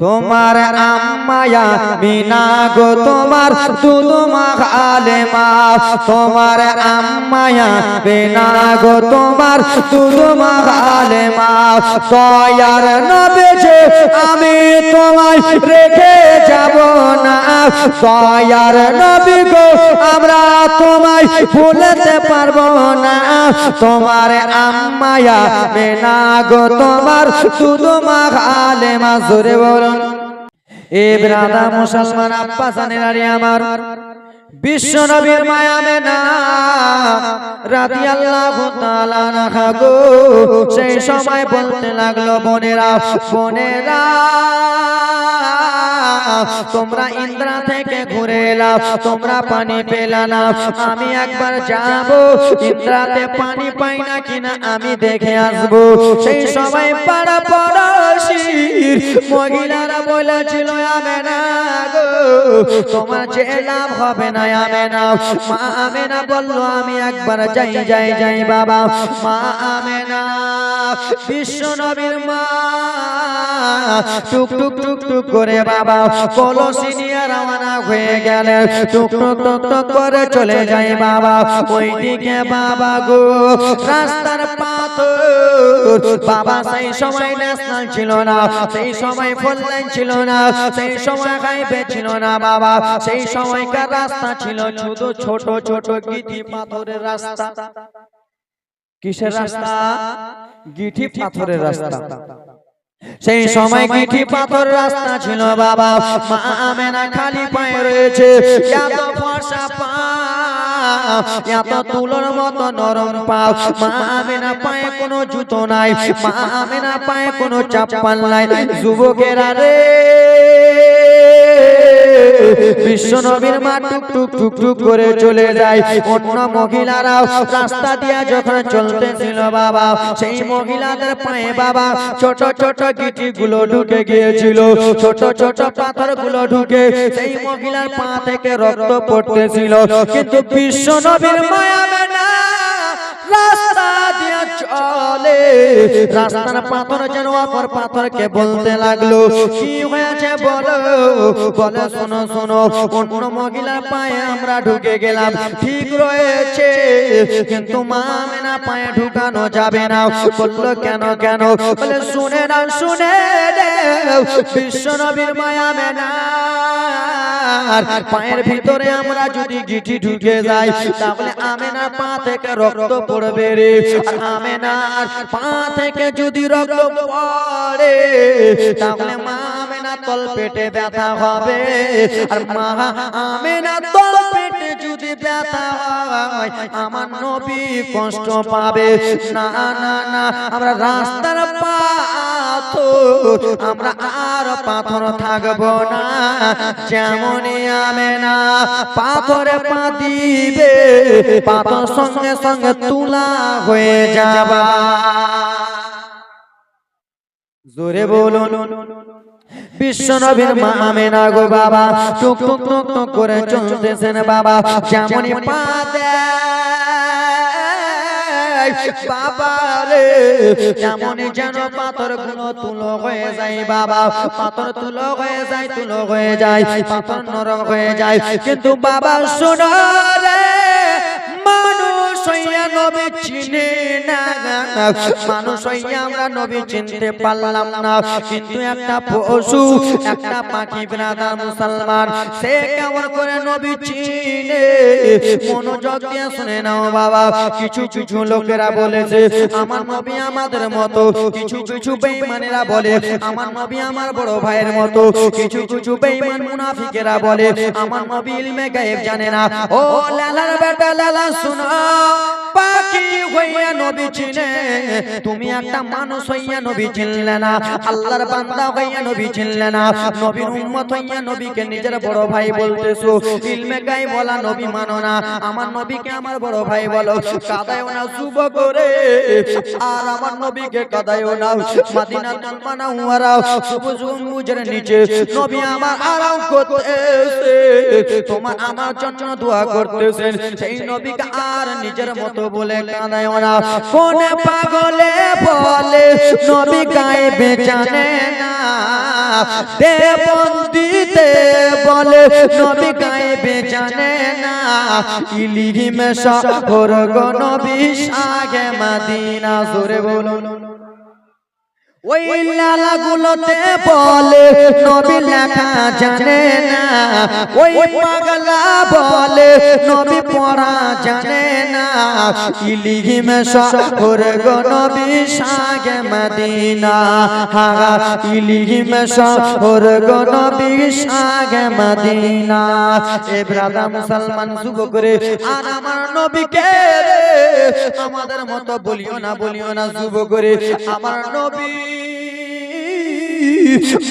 তোমার আম্মায়া মিনা গো, তোমার তুদমা খালে মা তোমার আম্মায়া মিনা গো, তোমার তুদমা খালে মা তয়ার নবেছে আমি তোমায় রেখে যাব না। তয়ার নবী গো, আমরা তোমায় ভুলতে পারব না। তোমার আম্মায়া মেনা গো, তোমার খালে মা জোরে বলুন এ ব্রাদা মুসলমান আব্বা জানেনারি আমার। বিশ্ব নবীর মায়া না রাতি আল্লাহ গো। সেই সময় বলতে লাগল, বোনেরা বোনেরা। তোমরা ইন্দ্রা থেকে ঘুরে এলাম তোমরা পানি পেলা না। আমি একবার যাব, ইন্দ্রাতে পানি পাই না কিনা আমি দেখে আসব। সেই সময় পাড়া পড়াশির মহিলারা বলেছিল আমি না গো, তোমার যে লাভ হবে না আমি না। মা আমি না বলল, আমি একবার যাই যাই যাই বাবা। মা আমি না বিশ্ব নবীর মা টুক টুক টুক টুক করে বাবা কলসি নিয়ে রওনা হয়ে গেলেন টুক টুক টুক টুক করে চলে যায় বাবা। ওইদিকে বাবা গো, রাস্তার পাথর, বাবা সেই সময় ন্যাশনাল ছিল না, সেই সময় ফোন লাইন ছিল না, সেই সময় হাইওয়ে ছিল না বাবা। সেই সময়কার রাস্তা ছিল শুধু ছোট ছোট গিটি পাথরের রাস্তা। কিসের রাস্তা? গিঠি পাথরের রাস্তা। সেই সময় গিঠি পাথর রাস্তা ছিল বাবা। মা আমেনা খালি পায়ে রয়েছে। এত ফর্সা পা এত তুলোর মতো নরম পা। মা আমেনা পায়ে কোনো জুতো নাই। মা আমেনা পায়ে কোনো চাপ্পাল নাই। যুবকেরা রে। বিশ্ব নবীর মা টুক টুক টুক টুক করে চলে যায়। অন্য মহিলারাও রাস্তা দিয়ে যখন চলতেছিল বাবা, সেই মহিলাদের পায়ে বাবা ছোট ছোট গিটি গুলো ঢুকে গিয়েছিল। ছোট ছোট পাথরগুলো ঢুকে সেই মহিলার পা থেকে রক্ত পড়তেছিল। কিন্তু বিশ্ব মায়া রাস্তা চলে। রাস্তার পাথর যেন অপর পাথরকে বলতে লাগল। কি হয়েছে বলো? বলে, শোনো শোনো। অন্য মহিলার পায়ে আমরা ঢুকে গেলাম। ঠিক রয়েছে। কিন্তু মা মেনা পায়ে ঢুকানো যাবে না। বলল, কেন কেন? বলে, শুনে না শুনে বিশ্ব নবীর মায়া মেনা। আর পায়ের ভিতরে আমরা যদি গিঠি ঢুকে যাই, তাহলে আমেনা পা থেকে রক্ত পড়বে রে। আমেনার পা থেকে যদি রক্ত পড়ে, তাহলে মা আমেনা তল পেটে ব্যথা হবে। আর মা আমেনা তল পেটে যদি ব্যথা হয়, আমার নবী কষ্ট পাবে। না না না, আমরা রাস্তার পাথর, আমরা আর পাথর থাকব না। যেমনই আমি না পাথরে পা দিবে, পাথর সঙ্গে সঙ্গে তুলা হয়ে যাবা। জোরে বলুন, বিশ্ব নবীর মা গো বাবা, টুক টুক টুক টুক করে চলতেছেন বাবা, যেমনই পা দেয়। বাবা এমনই যেন পাথরগুলো তুলো হয়ে যায়, বাবা। পাথর তুলো হয়ে যায়, তুলো হয়ে যায়, পাথর নরম হয়ে যায়। কিন্তু বাবা, শোনো মানুষ নবী চিনে মানুষ হইয়া আমরা নবী চিনতে পারলাম না। কিন্তু একটা পশু, একটা পাখি ব্রাদার মুসলমান, সে কেমন করে নবী চিনে? মনোযোগ দিয়ে শুনে নাও বাবা। কিছু কিছু লোকেরা বলেছে, আমার নবী আমাদের মতো। কিছু কিছু বেঈমানেরা বলে, আমার নবী আমার বড় ভাইয়ের মতো। কিছু কিছু বেঈমান মুনাফিকেরা বলে, আমার নবী ইলমে গায়েব জানে না। ও লালার বেটা, লালা, শুনো। পাখি হইয়া নবী চিনে তুমি একটা মানুষ হইয়া নবী চিনলে না আল্লাহর বান্দা হইয়া নবী চিনলে না নবীর উম্মত হইয়া নবীকে নিজের বড় ভাই বলতেছো ইলমে গায়ে বলা নবী মানো না আমার নবীকে আমার বড় ভাই বলো কাদায়ও না শুভ করে আর আমার নবীকে কাদায়ও না মাদিনা তালমানা হুয়ারা সবুজ গম্বুজের নিচে নবী আমার আরাম করতেছে তোমার আমার জন্য দোয়া করতেছেন সেই নবীকে আর নিজের মতো বলে কাঁদায় না কোনে পাগলে বলে নবী গায়ে বেচানে না। দেবন্দিতে বলে নবী গায়েবে জানে না। ইলিহিমে শহর গো নবী সাগে মাদিনা। জোরে বলুন। ওই লালাগুলোতে বলে নবী লেখা জানে না। ওই পাগলা বলে নবী পড়া জানে না। ইলিহিমে শহর গো নবী সাগে মদিনা। হা ইলিহিমে শহর গো নবী সাগে মদিনা। এ ব্রাদা মুসলমান যুবক রে আর আমার নবীকে রে আমাদের মতো বলিও না বলিও না যুবক রে। আমার নবী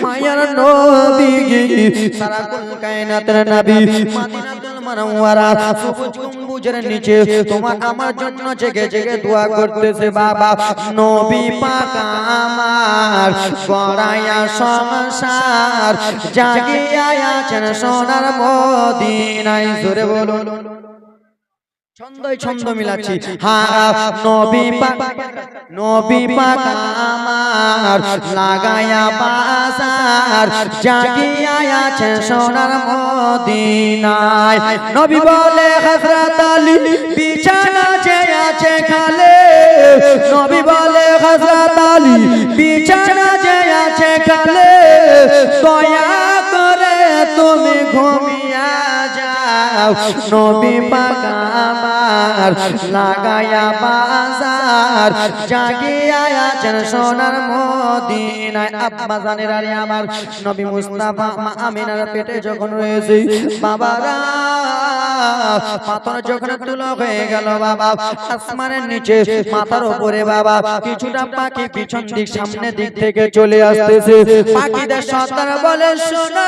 মায়ার নবী সারা কুল কায়নাতের নবী মদিনাতুল মুনাওয়ারা সবুজ গম্বুজের নিচে তোমার আমার জন্য জেগে জেগে দোয়া করতেছে বাবা। নবী পাক আমার গড়ায়া সংসার জাগিয়া আছেন সোনার মদিনায়। জোরে বলুন। ছন্দই ছন্দ মিলাচ্ছি। হ্যাঁ নবী পাক নবী পাক আমার লাগায়া বাজার জাগিয়া আছে সোনার মদিনায়। নবী বলে হযরত আলী বিছানা যে আছে খালে। নবী বলে হযরত আলী বিছানা যে আছে খালে। দয়া করে তুমি ঘুমিয়া যাও নবী লাগায়া বাজার, জাগিয়া আছেন সোনার মদিনায়। আব্বা জানের আলী আমার নবী মুস্তাফা মা আমিনার পেটে যখন রয়েছে, বাবারা, পাথর যখন তুলো হয়ে গেল বাবা, আসমানের নিচে, মাথার উপরে বাবা, কিছুটা পাখি পিছন দিক, সামনে দিক থেকে চলে আসতেছে। পাখিদের সন্তান বলে, শোনা।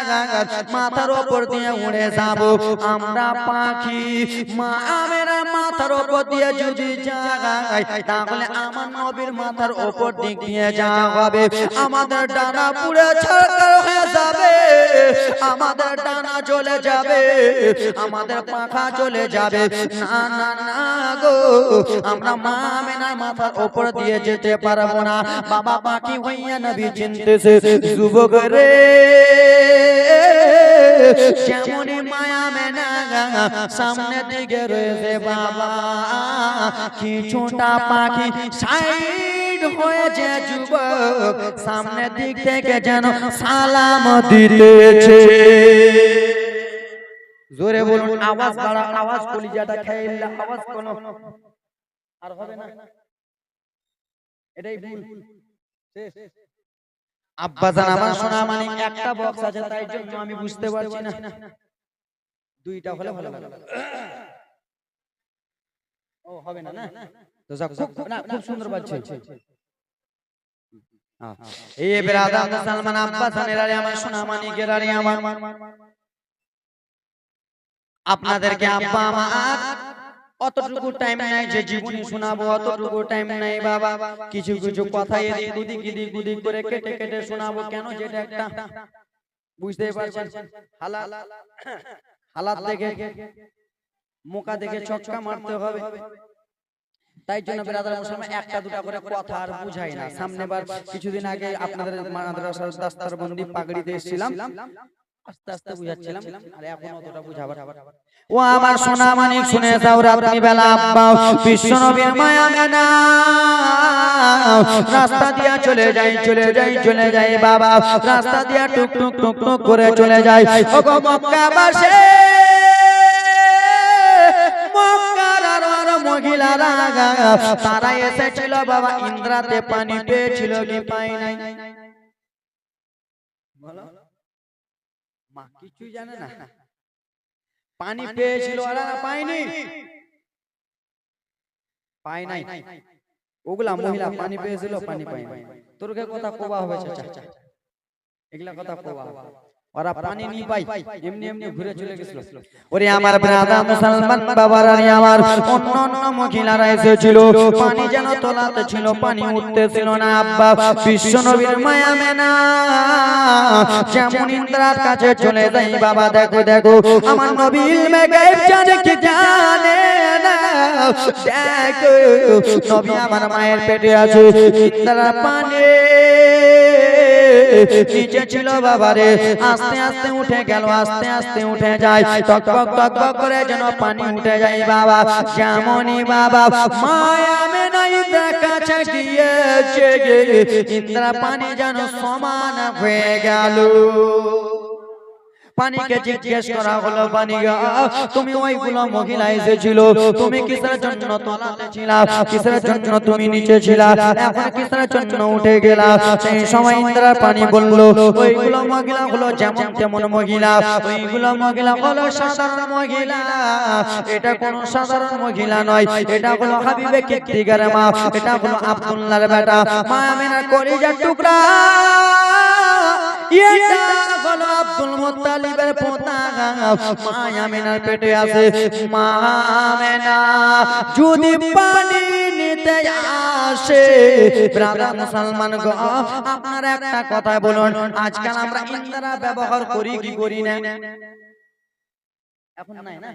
মাথার ওপর দিয়ে উড়ে যাব। আমরা পাখি, মা আমেরা মাথার ওপর দিয়ে যদি যাই তাহলে আমার নবীর মাথার ওপর দিক দিয়ে যাওয়া হবে আমাদের ডানা পুড়ে ছাড়কার হয়ে যাবে। আমাদের ডানা চলে যাবে। আমাদের পাখা চলে যাবে। না না না গো, আমরা মা আমেনার মাথার ওপর দিয়ে যেতে পারব না। বাবা পাখি হইয়া নবী চিনতেছে, যুবক রে যেমনই মায়া মেনা সামনে দিকে রয়েছে বাবা। কিছুটা পাখি সাইড হয়েছে যুবক, সামনে দিক থেকে যেন সালাম দিতেছে। জোরে বলুন, আওয়াজ বাড়া, আওয়াজ কলিজাটা খেয়ে আওয়াজ কোনো আর হবে না। এটাই ভুল। শেষ। আব্বাজান আমার সোনা মানে একটা বক্স আছে তাই জন্য আমি বুঝতে পারছি না। দুইটা হলে ভালো লাগবে ও হবে না না? তো যাক না খুব সুন্দর বাজছে। এই বেরাদা মুসলমান আব্বাজানের আরে আমার সোনা আপনাদেরকে আব্বা আমার অতটুকু টাইম নাই যে জীবনী শোনাবো অতটুকু টাইম নাই বাবা। কিছু কিছু কথা এদিক ওদিক এদিক ওদিক করে কেটে কেটে শোনাবো। কেন যেটা একটা বুঝতে পারছেন? হালাল হালাত দেখে মোকা দেখে ছক্কা মারতে হবে। তাই জন্য বেরাদার মুসলমান একটা দুটা করে কথা আর বুঝাই না। সামনে বার কিছুদিন আগে আপনাদের মাদ্রাসার দাস্তার বন্দি পাগড়িতে এসেছিলাম। আস্তে আস্তে বুঝাচ্ছিলাম। আর এখন অতটা বুঝাবার। ও আমার সোনা মানিক শুনে যাও রাত্রি বেলা বিশ্ব নবীর মায়া মেনা রাস্তা দিয়া চলে যাই চলে যাই চলে যাই বাবা। রাস্তা দিয়া টুক টুক টুক টুক করে চলে যাই। ও গো মক্কাবাসী মহিলারা তারা এসেছিল বাবা। ইন্দ্রাতে পানি পেয়েছিল কি পাই নাই বলো মা কিছুই জানে না। পানি পেয়েছিল ওরা পায়নি পায় নাই। ওগুলা মহিলা পানি পেয়েছিল পানি পায় নাই তোর কথা কোবা হবে চাচা? এগুলা কথা কোয়া ওরা পানি নি পাই এমনি এমনি ঘুরে চলে গেছিল। ওরে আমার ব্রাদা মুসলমান বাবারা রে আমার অন্য অন্য মহিলারা এসেছিল। পানি যেন তোলাতে ছিল পানি না আব্বা বিশ্ব নবীর মায়া মেনা যেমন ইন্দ্রার কাছে চলে যাই বাবা দেখো দেখো আমার নবী ইলমে জানে কি জানে না। দেখো নবী আমার মায়ের পেটে আছে ইন্দ্রা পানি। নিচে ছিল বাবা রে আস্তে আস্তে উঠে গেল, আস্তে আস্তে উঠে যায়, টক টক টক টক করে যেন পানি উঠে যায় বাবা যেমনই বাবা, মায়া মে নাই কাছে গিয়েছে ইন্দ্রা পানি যেন সমান হয়ে গেল। পানিকে জিজ্ঞেস করা হলো পানি গা, তুমি ওইগুলো মহিলা এসেছিল তুমি কিসের জন্য তলাতে ছিলা কিসের জন্য তুমি নিচে ছিলা এখন কিসের জন্য উঠে গেলা সেই সময় ইন্দ্রার পানি বলল ওইগুলো মহিলা হলো যেমন তেমন মহিলা ওইগুলো মহিলা হলো সাধারণ মহিলা এটা কোন সাধারণ মহিলা নয় এটা হলো হাবিবে কিত্তিগার মা এটা হলো আব্দুল্লাহর বেটা মা কলিজার টুকরা এটা হলো আব্দুল মুত্তালিবের পোতা মা আমিনার পেটে আছে মা আমিনা যদি পানি নিতে আসে ব্রাদার মুসলমান গো আপনারা একটা কথা বলুন আজকাল আমরা ইন্দ্রা ব্যবহার করি কি করি না এখন নাই না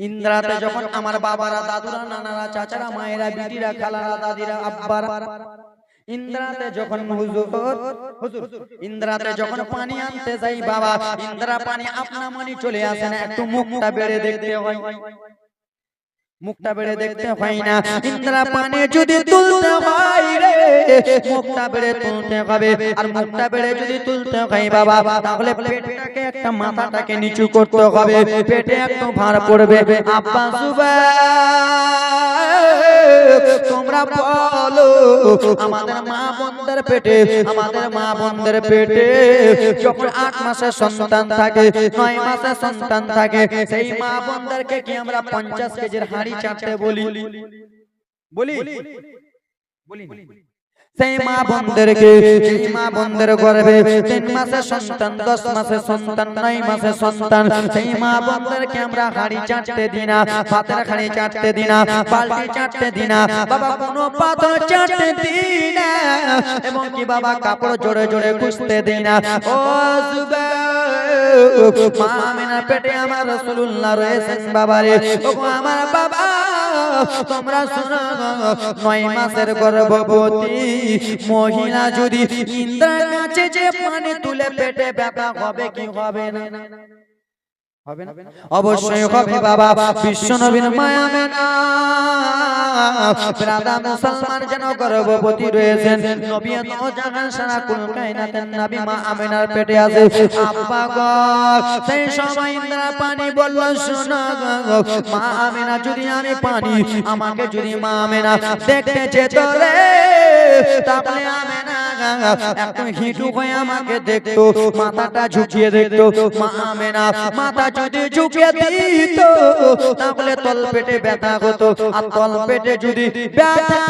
ইন্দ্রাতে যখন আমার বাবারা দাদুরা নানারা চাচারা মায়েরা বিটিরা খালারা দাদিরা আব্বারা ইন্দ্রাতে যখন হুজুর হুজুর ইন্দ্রাতে যখন পানি আনতে যাই বাবা ইন্দ্রা পানি আপনা মানি চলে আসে না একটু মুখটা বেড়ে দেখতে হয়। মুখটা বেড়ে দেখতে হয় না ইন্দ্রা পানি যদি তুলতে হয় রে মুখটা বেড়ে তুলতে হবে। আর মুখটা বেড়ে যদি তুলতে হয় বাবা তাহলে পেটটাকে একটা মাথাটাকে নিচু করতে হবে। পেটে একটু ভার পড়বে। আব্বা সুবা তোমরা বলো, আমাদের মা বোনদের পেটে, আমাদের মা বোনদের পেটে যখন আট মাসের সন্তান থাকে, নয় মাসের সন্তান থাকে, সেই মা বোনদেরকে কি আমরা পঞ্চাশ কেজির হাড়ি চাটতে বলি? বলি? বলি? সেই মা বোনদেরকে সেই মা বোনদের গর্ভে তিন মাসের সন্তান দশ মাসের সন্তান নয় মাসের সন্তান। সেই মা বোনদেরকে আমরা হাড়ি চাটতে দিনা পাতের হাড়ি চাটতে দিনা বালতি চাটতে দিনা বাবা কোনো পাথর চাটতে দিনা এবং কি বাবা কাপড় জোরে জোরে কুষতে দিনা। ও জুবা মা আমিনার পেটে আমার রাসূলুল্লাহ রয়েছেন বাবারে। ও আমার বাবা। তোমরা নয় মাসের গর্ভবতী মহিলা যদি ইন্দ্রার কাছে যে পানি তুলে পেটে ব্যথা হবে, কি হবে না? অবশ্যই হবে বাবা। বিশ্ব নবীর মায়া মেনা রাধা মুসলমান যেন গর্ভবতী রয়েছেন। নবী তো জাহান সারা কুল কায়নাতের নবী মা আমিনার পেটে আছে। আব্বা গো সেই সময় ইন্দ্রা পানি বলল শোনো গো মা আমিনা যদি আমি পানি আমাকে যদি মা আমিনা দেখতে যেত রে তাহলে আমিনা হিটু হয়ে আমাকে দেখতো মাথাটা ঝুঁকিয়ে দেখতো। মা আমেনা মাথা যদি ঝুঁকিয়ে দিত তাহলে তল পেটে ব্যথা হতো আর তল পেটে যদি ব্যথা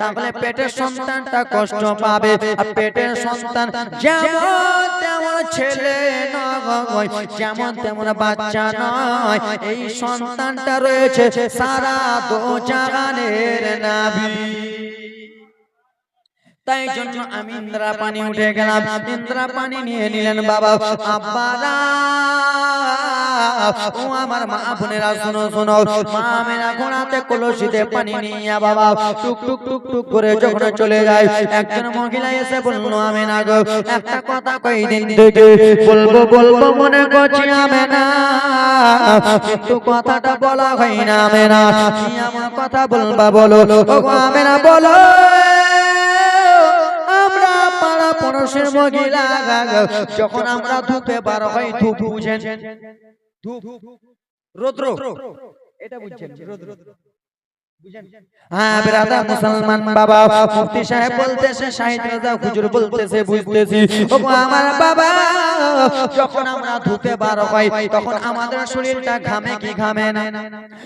তাহলে পেটের সন্তানটা কষ্ট পাবে। আর পেটের সন্তান যেমন তেমন ছেলে নয় যেমন তেমন বাচ্চা নয় এই সন্তানটা রয়েছে সারা দো জাগানের নাবি তাই জন্য আমি ইন্দ্রা পানি উঠে গেলাম। ইন্দ্রা পানি নিয়ে নিলেন বাবা। আব্বারা ও আমার মা বোনেরা শোনো শোনো। মা মেরা ঘোড়াতে কলসিতে পানি নিয়ে বাবা। টুক টুক টুক টুক করে যখন চলে যায় একজন মহিলা এসে বলল আমি না গো একটা কথা কই দিন থেকে বলব বলব মনে করছি আমি না কিন্তু কথাটা বলা হয় না আমি না আমার কথা বলবা বলো? আমি না বলো। পড়োশের মহিলা যখন আমরা ধূপে বার হয় ধূপ বুঝেন। ধূপ রৌদ্র। এটা বুঝছেন রৌদ্র। হ্যাঁ ব্রাদার মুসলমান বাবা মুফতি সাহেব বলতেছে শাহিদ রাজা হুজুর বলতেছে বুঝতেছি। ও আমার বাবা যখন আমরা ধুতে বার হই তখন আমাদের শরীরটা ঘামে কি ঘামে না?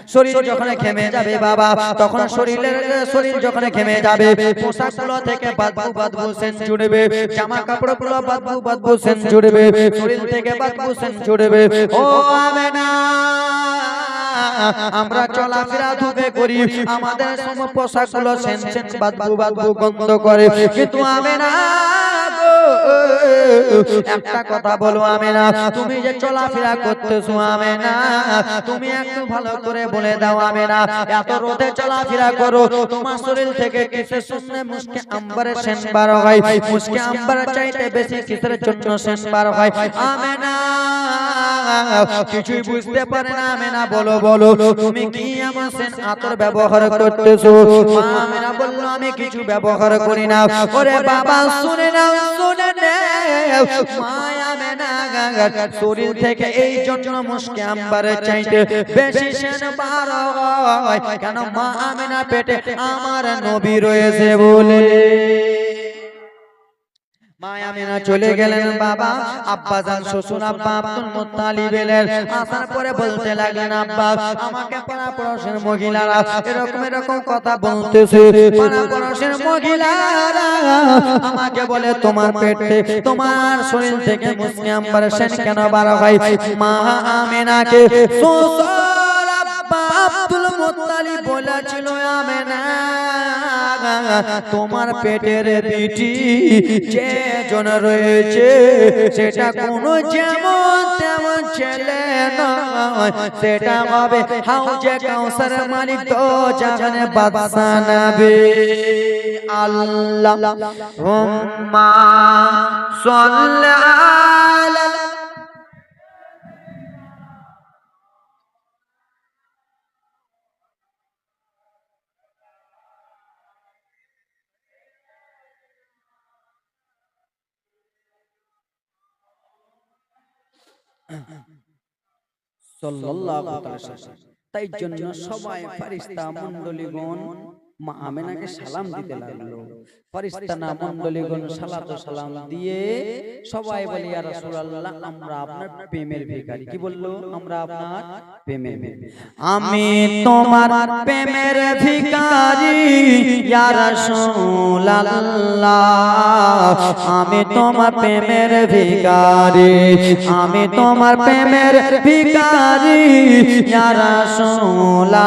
শরীর যখন ঘেমে যাবে বাবা তখন শরীরের শরীর যখন ঘেমে যাবে পোশাকগুলো থেকে বাদবু বাদবু সেন ছুড়বে জামা কাপড়গুলো বাদবু বাদবু সেন ছুড়বে শরীর থেকে বাদবু সেন ছুড়বে ও আমেনা আমরা চলাফেরা ধুবে করি আমাদের সম পোশাকগুলো সেন সেন বাদবু বাদবু গন্ধ করে। কিন্তু আমেনা গো, একটা কথা বলো আমেনা তুমি যে চলাফেরা করতেছো আমেনা তুমি একটু ভালো করে বলে দাও আমেনা এত রোদে চলাফেরা করো তোমার শরীর থেকে কিসের শুনলে মুসকে আম্বারের সেন বার হয় মুসকে আম্বারের চাইতে বেশি কিসের জন্য সেন বার হয়? আমেনা কিছুই বুঝতে পারে না আমেনা বলো বলো, তুমি কি আমার সেন আতর ব্যবহার করতেছো? মা আমেনা বলল, আমি কিছু ব্যবহার করি না। ওরে বাবা, শুনে নাও শুনে নাও। মায়া মেনা গাগার শরীর থেকে এই জন্য মুসকে আম্বারের চাইতে বেশি সেন বার হয়, কেন মা আমেনা পেটে আমার নবী রয়েছে বলে? মায়া মেনা চলে গেলেন বাবা আব্বা জান শ্বশুর আব্বা আব্দুল মুত্তালিব এলেন আসার পরে বলতে লাগলেন আব্বা আমাকে পাড়া পড়োশের মহিলারা এরকম এরকম কথা বলতেছে পাড়া পড়োশের মহিলারা আমাকে বলে তোমার পেটে তোমার শরীর থেকে মুসলিম আম্বার সেন কেন বার হয়? মা আমেনাকে শ্বশুর আব্বা আব্দুল মুত্তালিব বলেছিল আমেনা তোমার পেটের বিটি যে জন রয়েছে, সেটা কোন যেমন তেমন ছেলে নয়। সেটা হবে হাউজে কাউসার মালিক তো জানে বাদশা নবী। আল্লাহ হুম্মা সাল্লি সাল্লাল্লাহু তাআলা। তাই জন্য সবাই ফেরেশতা মণ্ডলীগণ মা আমেনাকে সালাম দিতে লাগল। ফারিস্তা না মণ্ডলীগণ সালাত ও সালাম দিয়ে সবাই বলে ইয়া রাসূলুল্লাহ আমরা আপনার প্রেমের ভিখারি। কি বলল? আমরা আপনার প্রেমের আমি তোমার প্রেমের ভিখারি। ইয়া রাসূলুল্লাহ। আমি তোমার প্রেমের ভিখারি। আমি তোমার প্রেমের ভিখারি। ইয়া রাসূলুল্লাহ।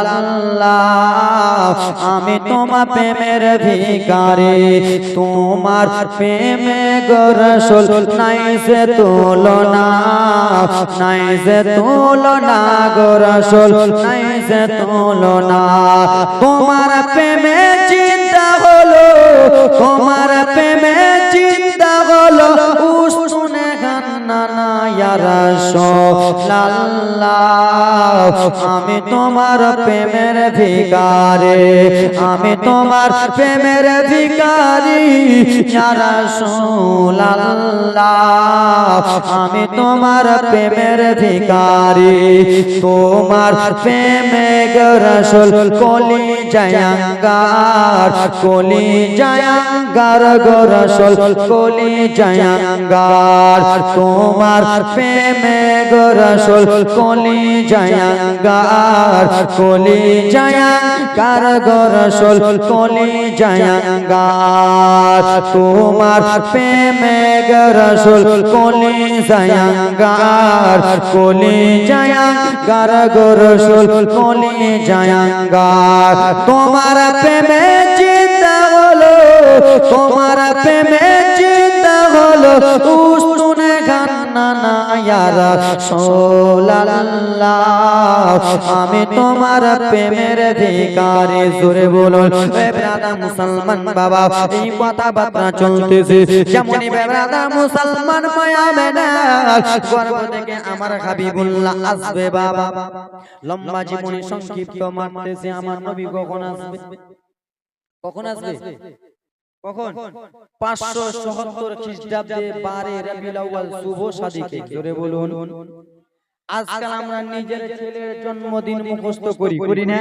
আমি তোমার প্রেমের ভিখারি তোমার প্রেমে গো রাসূল নাই সে তুলনা, নাই সে তুলনা গো রাসূল, নাই সে তুলনা। তোমার প্রেমে চিন্তা হলো, তোমার প্রেমে চিন্তা হলো উসুনে গান্না না ইয়া রাসূলুল্লাহ আমি তোমার প্রেমের ভিখারি, আমি তোমার প্রেমের রাসূলুল্লাহ আমি তোমার প্রেমের ভিখারি। তোমার প্রেমে রাসূল কলি জায়াঙ্গার কলি জায়াঙ্গার গো রাসূল কলি জায়াঙ্গার তোমার প্রেমে গো রাসূল কলি জায়াঙ্গার, কলি জায়াঙ্গার গো রাসূল কলি জায়াঙ্গার। তোমার প্রেমে গো রাসূল কলি জায়াঙ্গার কলি জায়াঙ্গার গো রাসূল কলি জায়াঙ্গার। তোমার প্রেমে চিন্তা হলো, তোমার প্রেমে চিন্তা হলো আমি তোমার প্রেমের ভিখারি জোরে বলুন মুসলমান বাবা, এই কথা বার্তা চলতেছে ব্রাদা মুসলমান মেনা, গর্ব থেকে আমার হাবিবুল্লাহ আসবে বাবা। লম্বা জীবনী সংক্ষিপ্ত মারতেছে, আমার নবী কখন আসবে? কখন আসবে? কখন? পাঁচশো সত্তর খ্রিস্টাব্দে বারে রবিউল আউয়াল শুভ সাদিকে জোরে বলুন আজকাল আমরা নিজের ছেলের জন্মদিন মুখস্থ করি করি না?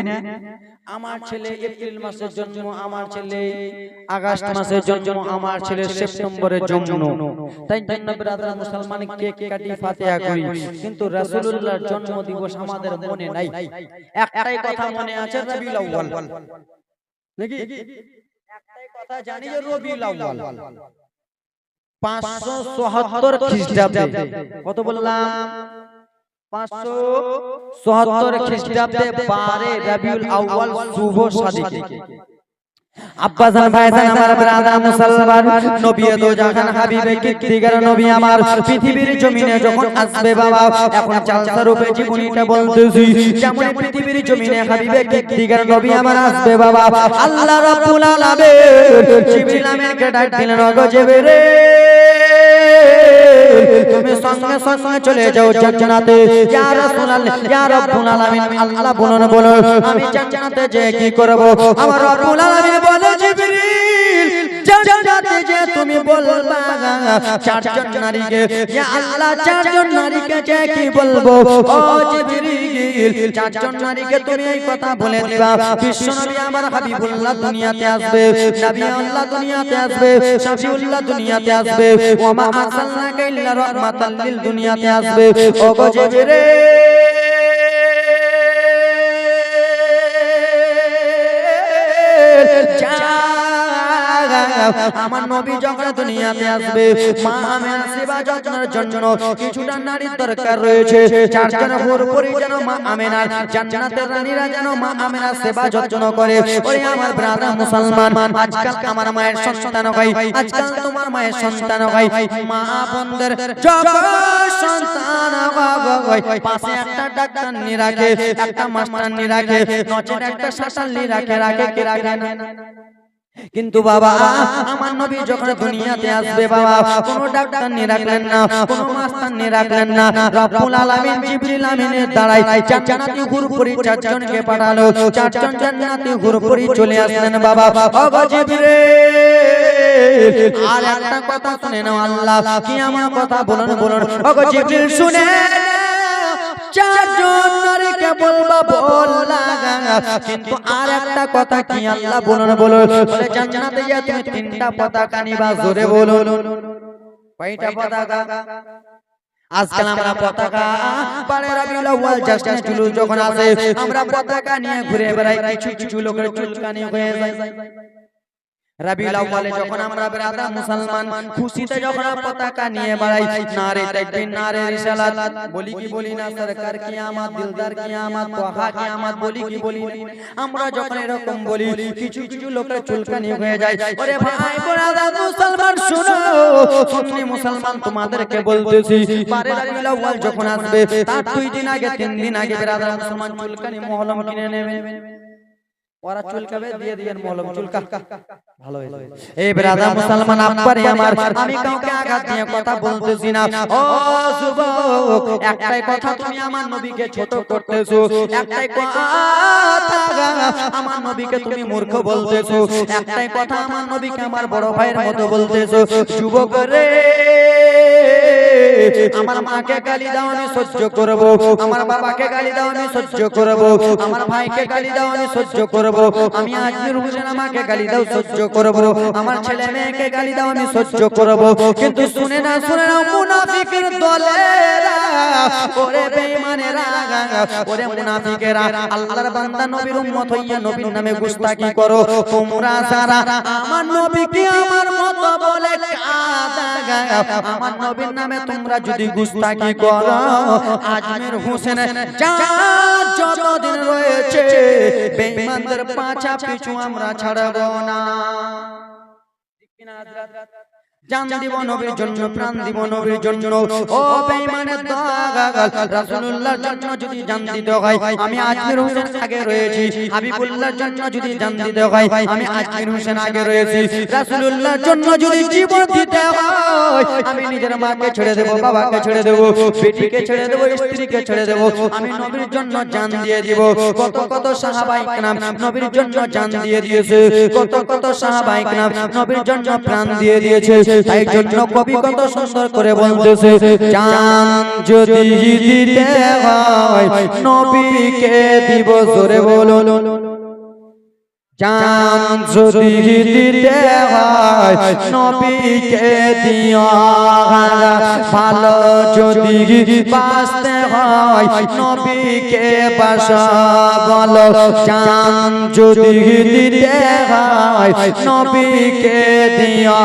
আমার ছেলে এপ্রিল মাসের জন্ম আমার ছেলে আগস্ট মাসের জন্ম আমার ছেলে সেপ্টেম্বরের জন্ম। তাই জন্য ব্রাদার মুসলমান কেক কাটি ফাতিহা করি। কিন্তু রাসূলুল্লাহর জন্ম দিবস আমাদের মনে নাই। একটাই কথা মনে আছে রবিউল আউয়াল। নাকি? কথা জানি যে রবিউল আউয়াল। 574 খ্রিস্টাব্দে। কত বললাম? পাঁচশো চুয়াত্তর খ্রিস্টাব্দে বারে রবিউল আউয়াল শুভ সাদিকে। আব্বাসান ভাইসান আমার ব্রাদা মুসলমান নবী তো জাহান হাবিবে কিত্তিগার নবী আমার পৃথিবীর জমিনে যখন আসবে বাবা এখন চালসা রূপে জীবনীটা বলতেছি যেমন পৃথিবীর জমিনে হাবিবে কিত্তিগার নবী আমার আসবে বাবা আল্লাহ রাব্বুল আলামিন জিবরিল আমিনকে ডাক দিলেন ওগো জিবরিল তুমি সঙ্গে সঙ্গে চলে যাও জান্নাতে। ইয়া রাসূলুল্লাহ ইয়া রাব্বুল আলামিন আল্লাহ বলুন বলুন আমি জান্নাতে যে কি করব আমার রাব্বুল আলামিন বলে জিবরিল, জান্নাতে যে তুমি বলবা, চারজন নারীকে, ইয়া আল্লাহ, চারজন নারীকে যে কি বলব? ও জিবরিল, চারজন নারীকে তুমি এই কথা বলে দিবা। আমার হাবিবুল্লাহ দুনিয়াতে আসবে নবী আল্লাহ দুনিয়াতে আসবে, শাফিউল্লাহ দুনিয়াতে আসবে ওয়া মা আরসালনাকা ইল্লা রাহমাতাল লিল দুনিয়াতে আসবে। ও গো 家 আমার নবী যখন দুনিয়াতে আসবে, মা আমেনা সেবা যত্নের জন্য কিছুটা নারীর দরকার রয়েছে। চারজন পুরোপুরি যেন মা আমেনার জান্নাতের রানীরা যেন মা আমেনার সেবা যত্ন করে। ওরে আমার ব্রাদার মুসলমান, আজকাল আমার মায়ের সন্তান হয়, আজকাল তোমার মায়ের সন্তান হয়। মা বন্ধের সন্তান পাশে একটা ডাক্তার নি রাখে, একটা মাস্টার নি রাখে নচের একটা শাসাল নি রাখে রাখে কি রাখে না? কিন্তু বাবা আমার নবী যখন দুনিয়াতে আসবে বাবা কোনো ডাক্তার নিয়ে রাখলেন না কোনো মাস্টার নিয়ে রাখলেন না রব্বুল আলামিন জিবরিল আমিনের দ্বারাই জান্নাতি হুরপুরি চারজনকে পাঠালো চারজন জান্নাতি হুরপুরি চলে আসলেন বাবা। ওগো জিবরিল! আর একটা কথা শুনে নাও আল্লাহ কি আমার কথা বলুন বলুন। ওগো জিবরিল শুনে চারজন নারীকে বলবা বললা কিন্তু আর একটা কথা কি আল্লাহ বলুন বলুন। জান্নাতে গিয়ে তুমি তিনটা পতাকা নিবা, জোরে বলুন। কয়টা পতাকা? আজকাল আমরা পতাকা পারে রবিউল আউয়াল জাস্টিস জুলুস যখন আসে, আমরা পতাকা নিয়ে ঘুরে বেড়াই, কিছু কিছু লোকের চুলকানি হয়ে যায়। রবিউল আউয়ালে যখন আমরা বেরাদা মুসলমান খুশিতে যখন পতাকা নিয়ে বেড়াই নারে তাকবীর নারে রিসালাত বলি কি বলি না সরকার কিয়ামত দিলদার কিয়ামত তোহা কিয়ামত বলি কি বলি আমরা যখন এরকম বলি কিছু কিছু লোকের চুলকানি হয়ে যায়। ওরে ভাই বেরাদা মুসলমান শুনো। শুনি। মুসলমান তোমাদেরকে বলতেছি। পারে রবিউল আউয়াল যখন আসবে তার দুই দিন আগে তিন দিন আগে বেরাদা মুসলমান চুলকানি মহলম কিনে নেবে। ওরা চুলকাবে দিয়ে দিয়ে মলম চুলকা ভালো এই ব্রাদা মুসলমান আব্বারে আমার আমি কাউকে আঘাত দিয়ে কথা বলতেছি না। ও যুবক একটাই কথা তুমি আমার নবীকে ছোট করতেছো। একটাই কথা আমার নবীকে তুমি মূর্খ বলতেছো। একটাই কথা আমার নবীকে আমার বড় ভাইয়ের মতো বলতেছো। যুবক রে আমার মাকে গালি দাও আমি সহ্য করব। আমার বাবাকে গালি দাও আমি সহ্য করব। আমার ভাইকে গালি দাও আমি সহ্য করব। আমি আজমির হোসেন আমাকে গালি দাও, সহ্য করব। আমার ছেলে মেয়েকে গালি দাও, আমি সহ্য করব। কিন্তু শুনে না শুনে না, মুনাফিকের দলেরা তোমরা যদি গুস্তাকি করো, আজমির হোসেন যা বেঈমানদের পাঁচা পিছু আমরা ছাড়বো না। জান দিব নবীর জন্য প্রাণ দিব নবীর জন্য। ও বেঈমানের দাগাল রাসূলুল্লাহর জন্য যদি জান দিতে হয় আমি আজমির হোসেন আগে রয়েছি। হাবিবুল্লাহর জন্য যদি জান দিতে হয় আমি আজমির হোসেন আগে রয়েছি। রাসূলুল্লাহর জন্য যদি জীবন দিতে হয় আমি নিজের মাকে ছেড়ে দেব বাবাকে ছেড়ে দেব বেটিকে ছেড়ে দেব স্ত্রীকে ছেড়ে দেব আমি নবীর জন্য জান দিয়ে দিব কত কত সাহাবাই নাম নবীর জন্য জান দিয়ে দিয়েছে কত কত সাহাবাই নাম নবীর জন্য প্রাণ দিয়ে দিয়েছে তাই জন্য কবি কত সুন্দর করে বলতেছে চাঁদ যদি দিতে হয় নবীকে দিব জোরে বলুন। চাঁদ যদি দিতে হয়, নবীকে দিও ভালো যদি বাঁচতে হয়, নবীকে বাস বলো। যদি দিতে হয়, নবীকে দিও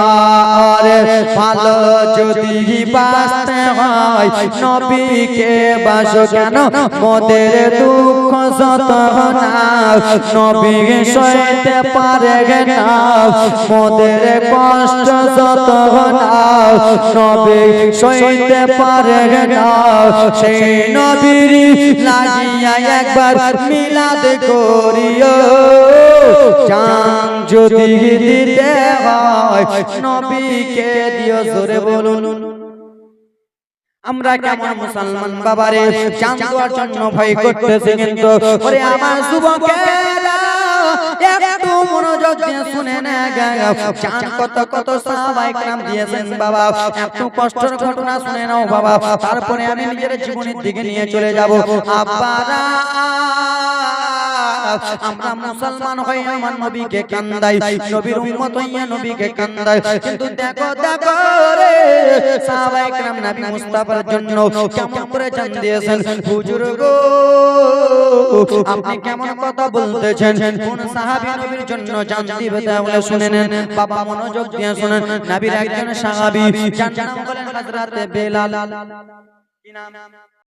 ভালো যদি বাঁচতে হয়, নবীকে বাস কেন? দুঃখ নবী সইতে পারে না। মোদের কষ্ট যত না নবী সইতে পারে না। সেই নবীর লাগিয়া একবার মিলাদ করিও। চাঁদ যদি দিতে হয়, নবীকে দিও জোরে বলুন। আমরা কেমন মুসলমান বাবারে, চাঁদ দেওয়ার জন্য ভয় করতেছে কিন্তু আমার যুবকেরা একটু মনোযোগ দিয়ে শুনে না চাঁদ কত কত সাহাবাই কাম দিয়েছেন বাবা। একটু কষ্টের ঘটনা শুনে নাও বাবা। তারপরে আমি নিজের জীবনের দিকে নিয়ে চলে যাব। আব্বারা আমরা মুসলমান হয়ে আমার নবীকে কান্দাই নবীর উম্মত হইয়া নবীকে কান্দাই কিন্তু দেখো দেখো রে সাহাবায়ে کرام নবী মুস্তাফার জন্য কেমন করে জান দিয়েছেন হুজুর গো আপনি কেমন কথা বলতেছেন কোন সাহাবী নবীর জন্য জান দিবে তাহলে শুনে নেন বাবা মনোযোগ দিয়ে শুনেন নবীর একজন সাহাবী যার নাম বলেন হযরত বেলাল কি নাম